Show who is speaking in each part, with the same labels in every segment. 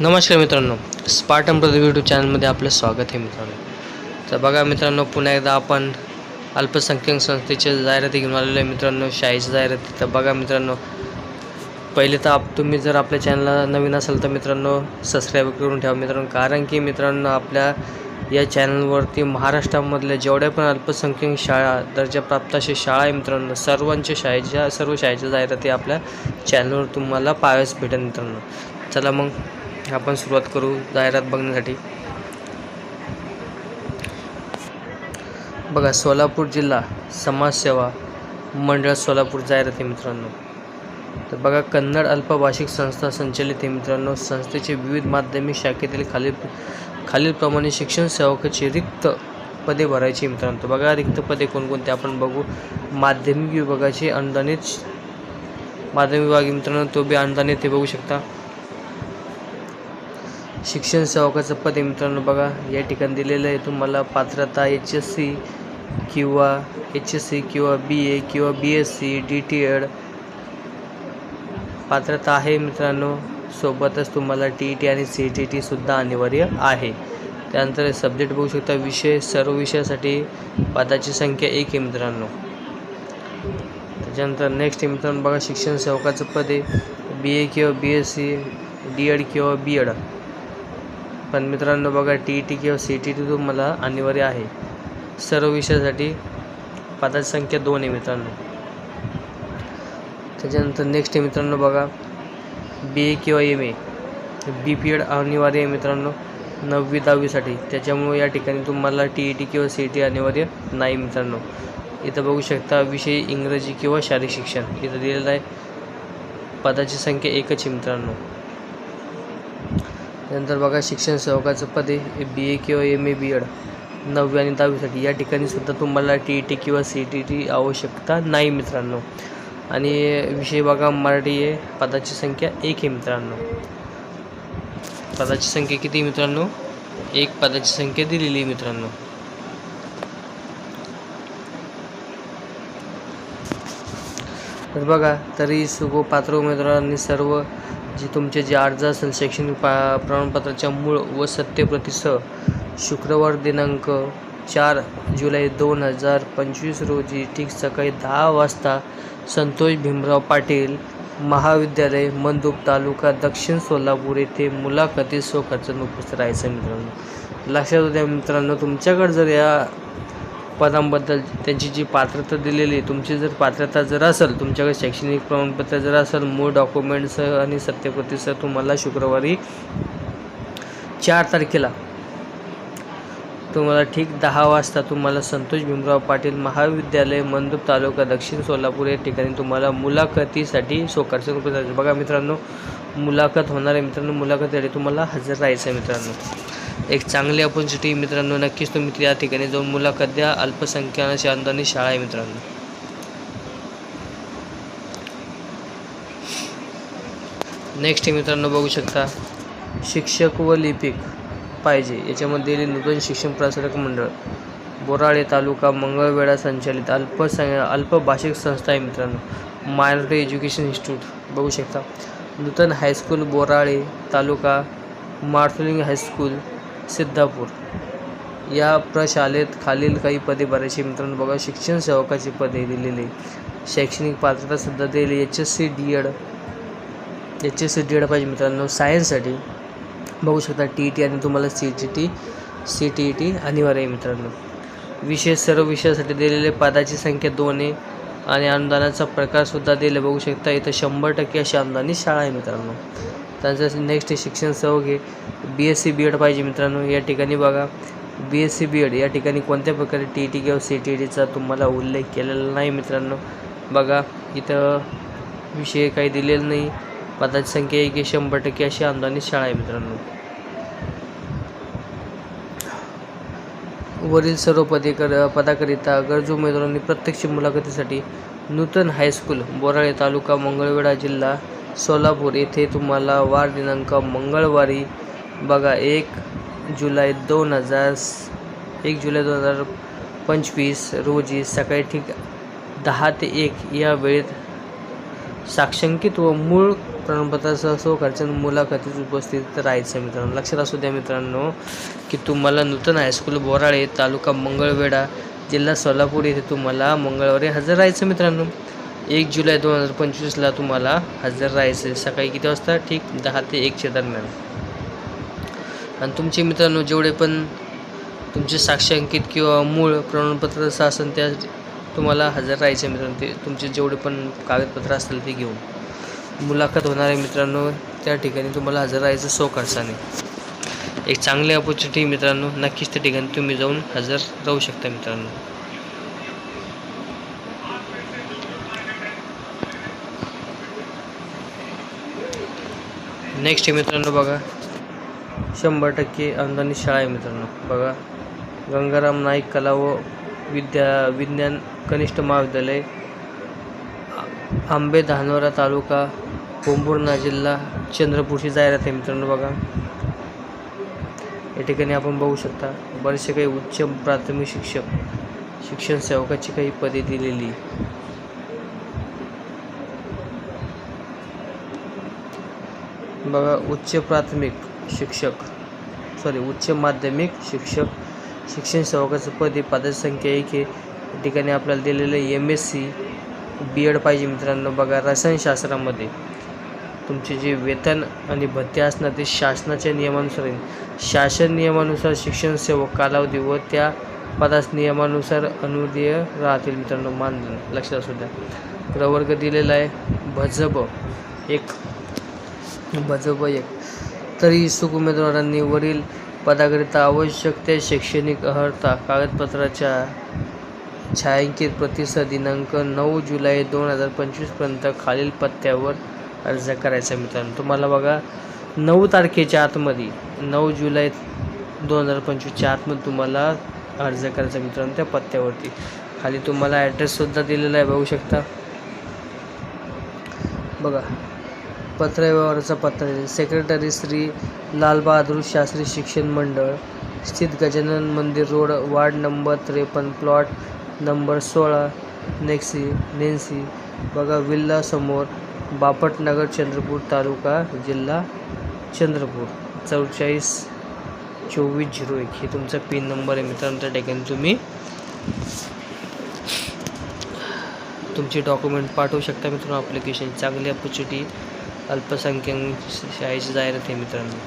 Speaker 1: नमस्कार मित्रांनो Spartan brother YouTube चॅनलमध्ये आपलं स्वागत आहे मित्रांनो. तर बघा मित्रांनो पुन्हा एकदा आपण अल्पसंख्याक संस्थेच्या जाहिराती घेऊन आलेलो आहे मित्रांनो शाळेच्या जाहिराती. तर बघा मित्रांनो पहिले तर आप तुम्ही जर आपल्या चॅनलला नवीन असाल तर मित्रांनो सबस्क्राईब करून ठेवा मित्रांनो. कारण की मित्रांनो आपल्या या चॅनलवरती महाराष्ट्रामधल्या जेवढ्या पण अल्पसंख्याक शाळा दर्जाप्राप्त अशी शाळा आहे मित्रांनो सर्वांच्या शाळेच्या सर्व शाळेच्या जाहिराती आपल्या चॅनलवर तुम्हाला पाहाव्यास भेटेल मित्रांनो. चला मग आपण सुरुवात करू जाहिरात बघण्यासाठी. बघा सोलापूर जिल्हा समाजसेवा मंडळ सोलापूर जाहिराती मित्रांनो. तर बघा कन्नड अल्पभाषिक संस्था संचलित आहे मित्रांनो. संस्थेचे विविध माध्यमिक शाखेतील खालील खालीलप्रमाणे शिक्षण सेवकाची रिक्त पदे भरायची मित्रांनो. बघा रिक्त पदे कोणकोणते आपण बघू. माध्यमिक विभागाचे अनुदानित माध्यमिक विभाग मित्रांनो तो बी अनुदानित ते बघू शकता. शिक्षण सेवकाचं पद आहे मित्रांनो. बघा या ठिकाणी दिलेलं आहे तुम्हाला पात्रता एच एस सी किंवा एच एस सी किंवा बी ए किंवा B S C D T Ed पात्रता आहे मित्रांनो. सोबतच तुम्हाला टी ई टी आणि सी टी टीसुद्धा अनिवार्य आहे. त्यानंतर सब्जेक्ट बघू शकता विषय सर्व विषयासाठी पदाची संख्या एक आहे मित्रांनो. त्याच्यानंतर नेक्स्ट आहे मित्रांनो. बघा शिक्षण सेवकाचं पद आहे बी ए किंवा B S C D Ed किंवा बी एड पण मित्रांनो बघा टी ई टी किंवा सी टी टी तुम्हाला अनिवार्य आहे. सर्व विषयासाठी पदाची संख्या दोन आहे मित्रांनो. त्याच्यानंतर नेक्स्ट आहे मित्रांनो बघा बी ए किंवा M A B P Ed अनिवार्य आहे मित्रांनो नववी दहावीसाठी. त्याच्यामुळे या ठिकाणी तुम्हाला टी ई टी किंवा सी टी अनिवार्य नाही मित्रांनो. इथं बघू शकता विषय इंग्रजी किंवा शारीरिक शिक्षण. इथं दिलेलं आहे. पदाची संख्या एकच आहे मित्रांनो. नंतर बघा शिक्षण सेवकाचं पद आहे बी ए किंवा एम ए बी एड नववी आणि दहावीसाठी या ठिकाणी सुद्धा तुम्हाला टी ई टी किंवा सी टी टी आवश्यकता नाही मित्रांनो. आणि विषय बघा मराठी आहे पदाची संख्या एक आहे मित्रांनो. पदाची संख्या किती मित्रांनो? एक पदाची संख्या दिलेली आहे मित्रांनो. तर बघा तरी सुगो पात्र उमेदवारांनी सर्व जे तुमचे जे अर्ज असेल शैक्षणिक पा प्रमाणपत्राच्या मूळ व सत्यप्रतीसह शुक्रवार दिनांक चार जुलै दोन हजार पंचवीस रोजी ठीक सकाळी दहा वाजता संतोष भीमराव पाटील महाविद्यालय मंदूप तालुका दक्षिण सोलापूर येथे मुलाखतीत स्वखर्चन उपस्थित राहायचं मित्रांनो. लक्षात होत्या मित्रांनो तुमच्याकडे जर या पदांबद्दल त्यांची जी पात्रता दिलेली आहे तुमची जर पात्रता जर असेल तुमच्याकडे शैक्षणिक प्रमाणपत्र जर असेल मूळ डॉक्युमेंटसह आणि सत्यप्रतीसह तुम्हाला शुक्रवारी चार तारखेला तुम्हाला ठीक दहा वाजता तुम्हाला संतोष भीमराव पाटील महाविद्यालय मंदूप तालुका दक्षिण सोलापूर या ठिकाणी तुम्हाला मुलाखतीसाठी सोकारचे बघा मित्रांनो मुलाखत होणार आहे मित्रांनो मुलाखतीसाठी तुम्हाला हजर राहायचं आहे मित्रांनो. एक चांगली ऑपॉर्च्युनिटी मित्रांनो नक्कीच तुम्ही त्या ठिकाणी जाऊन मुलाखत द्या. अल्पसंख्याकांची अनुदानित शाळा आहे मित्रांनो. नेक्स्ट मित्रांनो बघू शकता. शिक्षक व लिपिक पाहिजे. याच्यामध्ये नूतन शिक्षण प्रसारक मंडळ. बोराळे तालुका मंगळवेढा संचालित अल्पसं अल्पभाषिक संस्था आहे मित्रांनो. Minority education institute. बघू शकता. नूतन हायस्कूल बोराळे तालुका मार्फलिंग हायस्कूल सिद्धापूर. या प्रशालेत खालील काही पदे भरायची मित्रांनो बघा. शिक्षण सेवकाची पदे दिलेली शैक्षणिक पात्रतासुद्धा दिलेली H S C D Ed H S C D Ed पाहिजे मित्रांनो. सायन्ससाठी बघू शकता टी ई टी आणि तुम्हाला C T T C T E T अनिवार्य आहे मित्रांनो. विषय सर्व विषयासाठी दिलेले पदाची संख्या दोन आहे. आणि अनुदानाचा प्रकारसुद्धा दिले बघू शकता इथं शंभर टक्के अशी अनुदानित शाळा आहे मित्रांनो. त्यांचं नेक्स्ट शिक्षण सेवक हे B S C B Ed पाहिजे मित्रांनो या ठिकाणी बघा. B S C B Ed या ठिकाणी कोणत्या प्रकारे टी ई टी किंवा सी टी ई टीचा तुम्हाला उल्लेख केलेला नाही मित्रांनो. बघा इथं विषय काही दिलेला नाही. पदाची संख्या एक शंभर टक्के अशी अनुदानित शाळा आहे मित्रांनो. वरील सर्व पदे कर पदाकरिता गरजू उमेदवारांनी प्रत्यक्ष मुलाखतीसाठी नूतन हायस्कूल बोराळे तालुका मंगळवेढा जिल्हा सोलापूर येथे तुम्हाला वार दिनांक मंगळवारी बघा एक जुलै दोन हजार एक जुलै दोन हजार पंचवीस रोजी सकाळी ठीक दहा ते एक या वेळेत साक्षांकित व मूळ प्रमाणपत्रासह सो खर्च मुलाखतीत उपस्थित राहायचं मित्रांनो. लक्षात असू द्या मित्रांनो की तुम्हाला नूतन हायस्कूल बोराळे तालुका मंगळवेढा जिल्हा सोलापूर येथे तुम्हाला मंगळवारी हजर राहायचं मित्रांनो. एक जुलै दोन हजार पंचवीसला तुम्हाला हजर राहायचं सकाळी किती वाजता? ठीक दहा ते एकच्या दरम्यान. आणि तुमचे मित्रांनो जेवढे पण तुमचे साक्षांकित किंवा मूळ प्रमाणपत्र असं असेल त्या तुम्हाला हजर राहायचे मित्रांनो ते तुमचे जेवढे पण कागदपत्र असतील ते घेऊन. मुलाखत होणाऱ्या मित्रांनो त्या ठिकाणी तुम्हाला हजर राहायचं सो खर्चाने एक चांगली ऑपॉर्च्युनिटी मित्रांनो नक्कीच त्या ठिकाणी तुम्ही जाऊन हजर राहू शकता मित्रांनो. नेक्स्ट मित्रांनो बघा. शंभर टक्के अनुदानित शाळा आहे मित्रांनो. बघा. गंगाराम नाईक कला व विद्या विज्ञान कनिष्ठ महाविद्यालय आंबे धानोरा तालुका कोंबुर्णा जिल्हा चंद्रपूरची जाहिरात आहे मित्रांनो बघा. या ठिकाणी आपण बघू शकता बरेचसे काही उच्च प्राथमिक शिक्षक शिक्षण सेवकाची काही पदे दिलेली. बघा उच्च प्राथमिक शिक्षक. सॉरी उच्च माध्यमिक शिक्षक. शिक्षण सेवकाचं पद आहे पादाची संख्या एक हे ठिकाणी आपल्याला दिलेलं M S C B Ed पाहिजे मित्रांनो बघा रसायनशास्त्रामध्ये. तुमचे जे वेतन आणि भत्ते असणार ते शासनाच्या नियमानुसार शासन नियमानुसार शिक्षण सेवक कालावधी व त्या पदास नियमानुसार अनुदेय राहतील मित्रांनो मानधन. लक्षात असू द्या. प्रवर्ग दिलेला आहे. भजब. एक भजब एक तरी इच्छुक उमेदवारांनी वरील पदाकरिता आवश्यक त्या शैक्षणिक अर्हता कागदपत्राच्या छायांकित प्रतिसाद दिनांक नऊ जुलै दोन हजार पंचवीसपर्यंत खालील पत्त्यावर अर्ज करायचा मित्रांनो. तुम्हाला बघा नऊ तारखेच्या आतमध्ये नऊ जुलै दोन हजार पंचवीसच्या आतमध्ये तुम्हाला अर्ज करायचा मित्रांनो त्या पत्त्यावरती. खाली तुम्हाला ॲड्रेससुद्धा दिलेला आहे बघू शकता. बघा. पत्रव्यवहाराचा पत्ता सेक्रेटरी श्री लालबहादूर शास्त्री शिक्षण मंडळ स्थित गजानन मंदिर रोड वार्ड नंबर त्रेपन्न प्लॉट नंबर सोळा नेक्सी नेन्सी बघा विल्लासमोर बापटनगर चंद्रपूर तालुका जिल्हा चंद्रपूर. चौचाळीस चोवीस झिरो एक. हे तुमचा पिन नंबर आहे मित्रांनो त्या ठिकाणी तुम्ही तुमचे डॉक्युमेंट पाठवू शकता मित्रांनो ॲप्लिकेशन चांगली अपॉर्च्युनिटी अल्पसंख्याक शाळेची जाहिरात आहे मित्रांनो.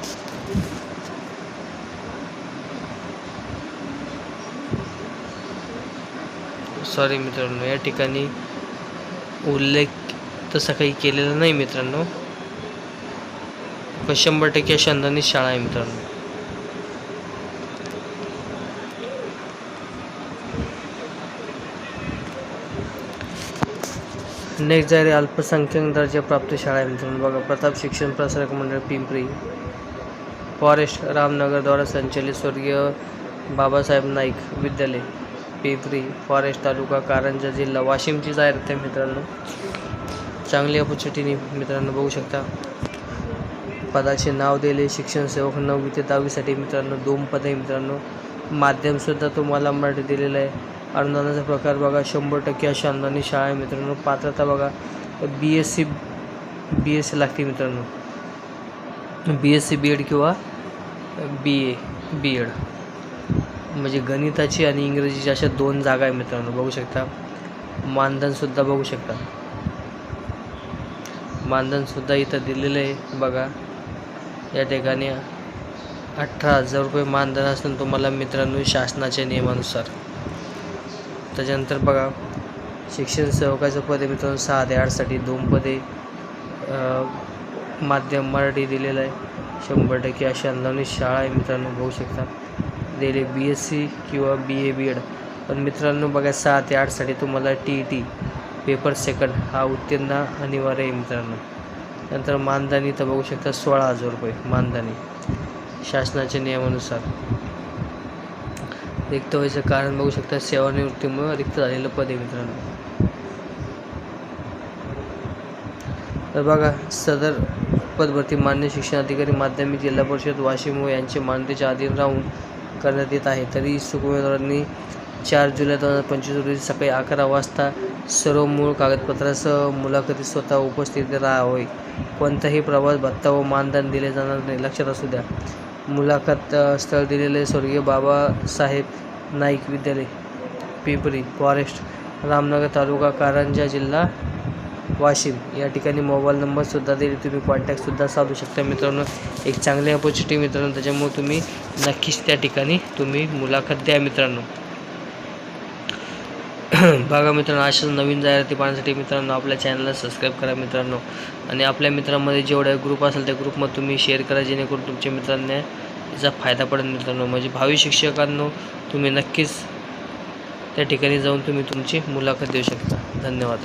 Speaker 1: सॉरी मित्रांनो या ठिकाणी उल्लेख तसा काही केलेला नाही मित्रांनो. शंभर टक्के अशी शाळा आहे मित्रांनो. नेक्स्ट जाहीर अल्पसंख्याक दर्जाप्राप्त शाळा आहे. मित्रांनो बघा प्रताप शिक्षण प्रसारक मंडळ पिंपरी. फॉरेस्ट रामनगरद्वारा संचलित स्वर्गीय बाबासाहेब नाईक विद्यालय पिंपरी फॉरेस्ट तालुका कारंजा जिल्हा वाशिमची जाहिरात आहे मित्रांनो. चांगली अपॉर्च्युनिटी मित्रांनो बघू शकता. पदाचे नाव दिले शिक्षण सेवक नववी ते दहावीसाठी मित्रांनो दोन पद आहे मित्रांनो माध्यमसुद्धा तुम्हाला मराठी दिलेलं आहे. अनुदानाचा प्रकार बघा शंभर टक्के अशी अनुदानित शाळा आहे मित्रांनो. पात्रता बघा B S C B S C लागते मित्रांनो. B S C B Ed किंवा बी ए बी एड म्हणजे गणिताची आणि इंग्रजीची अशा दोन जागा आहे मित्रांनो बघू शकता. मानधनसुद्धा बघू शकता. मानधनसुद्धा इथं दिलेलं आहे बघा. या ठिकाणी अठरा हजार रुपये मानधन असून तुम्हाला मित्रांनो शासनाच्या नियमानुसार. त्याच्यानंतर बघा शिक्षण सेवकाचं पदे मित्रांनो सहा ते आठसाठी दोन पदे. माध्यम मराठी दिलेलं आहे. शंभर टक्के अशा अनुदानित शाळा आहे मित्रांनो बघू शकता. दिले बी एस सी किंवा बी ए बी एड पण मित्रांनो बघा सहा ते आठसाठी तुम्हाला T E T paper second हा उत्तीर्ण अनिवार्य आहे मित्रांनो. नंतर मानधनी तर बघू शकता सोळा हजार रुपये मानधनी शासनाच्या नियमानुसार. रिक्त व्हायचं कारण बघू शकता सेवानिवृत्तीमुळे रिक्त झालेलं पद आहे मित्रांनो. तर बघा सदर पदभरती मान्य शिक्षण अधिकारी माध्यमिक जिल्हा परिषद वाशिम यांचे मान्यतेच्या अधीन राहून करण्यात येत आहे. तरी इच्छुक उमेदवारांनी चार जुलै दोन हजार पंचवीस रोजी सकाळी अकरा वाजता सर्व मूळ कागदपत्रासह मुलाखतीत स्वतः उपस्थित राहावे. कोणताही प्रवास भत्ता व मानधन दिले जाणार नाही. लक्षात असू द्या. मुलाखत स्थळ दिलेले स्वर्गीय बाबासाहेब नाईक विद्यालय पिंपरी फॉरेस्ट रामनगर तालुका कारंजा जिल्हा वाशिम. या ठिकाणी मोबाईल नंबरसुद्धा दिले. तुम्ही कॉन्टॅक्टसुद्धा साधू शकता मित्रांनो. एक चांगली अपॉर्च्युनिटी मित्रांनो. त्याच्यामुळे तुम्ही नक्कीच त्या ठिकाणी तुम्ही मुलाखत द्या मित्रांनो. बघा मित्रांनो अशाच नवीन जाहिराती पाहण्यासाठी मित्रांनो आपल्या चॅनलला सबस्क्राईब करा मित्रांनो. आणि आपल्या मित्रांमध्ये जेवढा ग्रुप असेल त्या ग्रुपमध्ये तुम्ही शेअर करा जेणेकरून तुमच्या मित्रांना याचा फायदा पडेल मित्रांनो. म्हणजे भावी शिक्षकांनो तुम्ही नक्कीच त्या ठिकाणी जाऊन तुम्ही तुमची मुलाखत देऊ शकता. धन्यवाद.